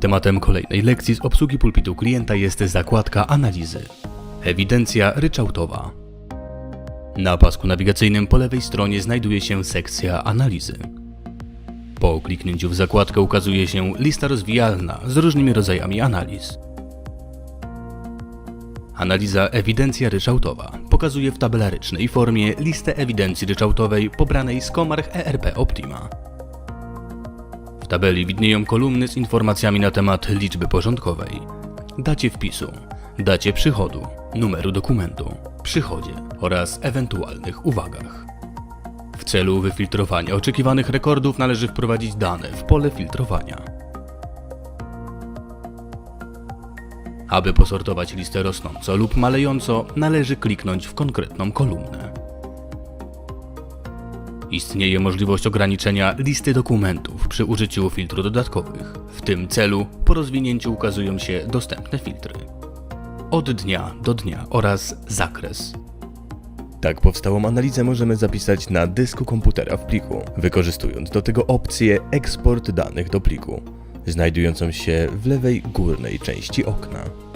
Tematem kolejnej lekcji z obsługi pulpitu klienta jest zakładka analizy. Ewidencja ryczałtowa. Na pasku nawigacyjnym po lewej stronie znajduje się sekcja analizy. Po kliknięciu w zakładkę ukazuje się lista rozwijalna z różnymi rodzajami analiz. Analiza ewidencja ryczałtowa pokazuje w tabelarycznej formie listę ewidencji ryczałtowej pobranej z Komarch ERP Optima. Tabeli widnieją kolumny z informacjami na temat liczby porządkowej, dacie wpisu, dacie przychodu, numeru dokumentu, przychodzie oraz ewentualnych uwagach. W celu wyfiltrowania oczekiwanych rekordów należy wprowadzić dane w pole filtrowania. Aby posortować listę rosnąco lub malejąco, należy kliknąć w konkretną kolumnę. Istnieje możliwość ograniczenia listy dokumentów przy użyciu filtru dodatkowych. W tym celu po rozwinięciu ukazują się dostępne filtry. Od dnia do dnia oraz zakres. Tak powstałą analizę możemy zapisać na dysku komputera w pliku, wykorzystując do tego opcję Eksport danych do pliku, znajdującą się w lewej górnej części okna.